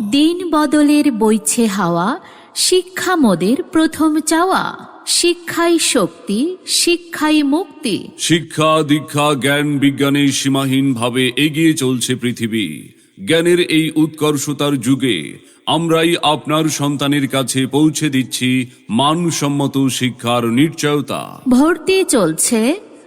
দিন বদলের বইছে হাওয়া শিক্ষা মোদের প্রথম চাওয়া। শিক্ষাই শক্তি শিক্ষাই মুক্তি। শিক্ষা দীক্ষা জ্ঞান বিজ্ঞানে সীমাহীনভাবে এগিয়ে চলছে পৃথিবী। জ্ঞানের এই উৎকর্ষতার যুগে আমরাই আপনার সন্তানের কাছে পৌঁছে দিচ্ছি মানসম্মত শিক্ষার নিশ্চয়তা। ভর্তি চলছে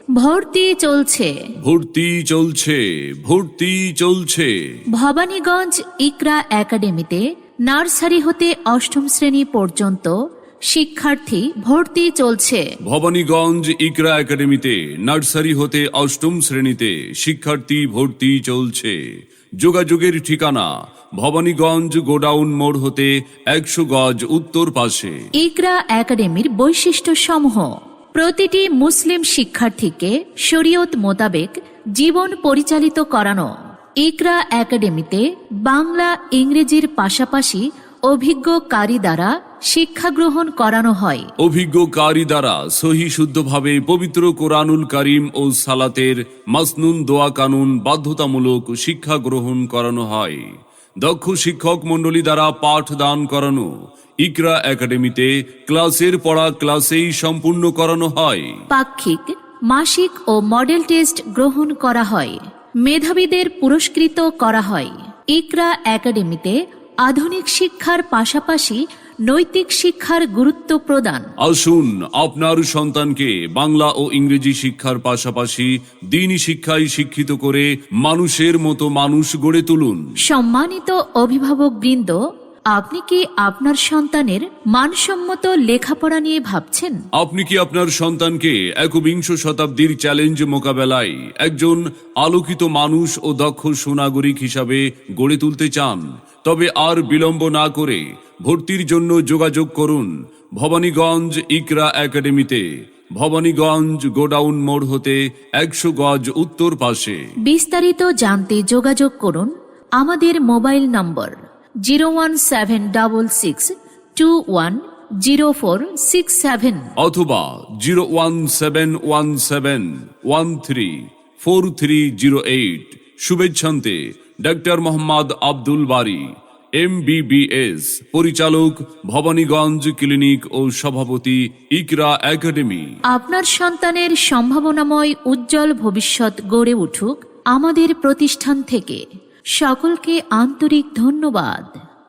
ভর্তি চলছে। ভর্তি চলছে ভর্তি চলছে। ভবানীগঞ্জ ইকরা একাডেমিতে নার্সারি হতে অষ্টম শ্রেণি পর্যন্ত শিক্ষার্থী ভর্তি চলছে। ভবানীগঞ্জ ইকরা একাডেমিতে নার্সারি হতে অষ্টম শ্রেণীতে শিক্ষার্থী ভর্তি চলছে। যোগাযোগের ঠিকানা ভবানীগঞ্জ গোডাউন মোড় হতে একশো গজ উত্তর পাশে। ইকরা একাডেমির বৈশিষ্ট্য সমূহ প্রতিটি মুসলিম শিক্ষার্থীকে শরীয়ত মোতাবেক জীবন পরিচালিত করানো ইকরা একাডেমিতে বাংলা ইংরেজির পাশাপাশি অভিজ্ঞ কারি দ্বারা শিক্ষা গ্রহণ করানো হয়। অভিজ্ঞ কারি দ্বারা সহি শুদ্ধভাবে পবিত্র কোরআনুল করিম ও সালাতের মাসনুন দোয়া কানুন বাধ্যতামূলক শিক্ষা গ্রহণ করানো হয়। দক্ষ শিক্ষক মণ্ডলী দ্বারা পাঠ দান করানো। ইকরা একাডেমিতে ক্লাসের পড়া ক্লাসেই সম্পূর্ণ করানো হয়। পাক্ষিক, মাসিক ও মডেল টেস্ট গ্রহণ করা হয়। মেধাবীদের পুরস্কৃত করা হয়। ইকরা একাডেমিতে আধুনিক শিক্ষার পাশাপাশি নৈতিক শিক্ষার গুরুত্ব প্রদান। আসুন আপনার সন্তানকে বাংলা ও ইংরেজি শিক্ষার পাশাপাশি দিনী শিক্ষায় শিক্ষিত করে মানুষের মতো মানুষ গড়ে তুলুন। সম্মানিত অভিভাবক বৃন্দ আপনি কি আপনার সন্তানের মানসম্মত লেখাপড়া নিয়ে ভাবছেন? আপনি কি আপনার সন্তানকে একবিংশ শতাব্দীর চ্যালেঞ্জ মোকাবেলায় একজন আলোকিত মানুষ ও দক্ষ সুনাগরিক হিসাবে গড়ে তুলতে চান? তবে আর বিলম্ব না করে ভর্তির জন্য যোগাযোগ করুন ভবানীগঞ্জ ইকরা একাডেমিতে। ভবানীগঞ্জ গোডাউন মোড় হতে একশো গজ উত্তর পাশে। বিস্তারিত জানতে যোগাযোগ করুন আমাদের mobile number zero one seven double six two one zero four six seven. অথবা zero one seven one seven one three four three zero eight. শুভেচ্ছান্তে doctor Mohammad Abdul Bari. এম পরিচালক ভবানীগঞ্জ ক্লিনিক ও সভাপতি ইকরা একাডেমি। আপনার সন্তানের সম্ভাবনাময় উজ্জ্বল ভবিষ্যৎ গড়ে উঠুক আমাদের প্রতিষ্ঠান থেকে। সকলকে আন্তরিক ধন্যবাদ।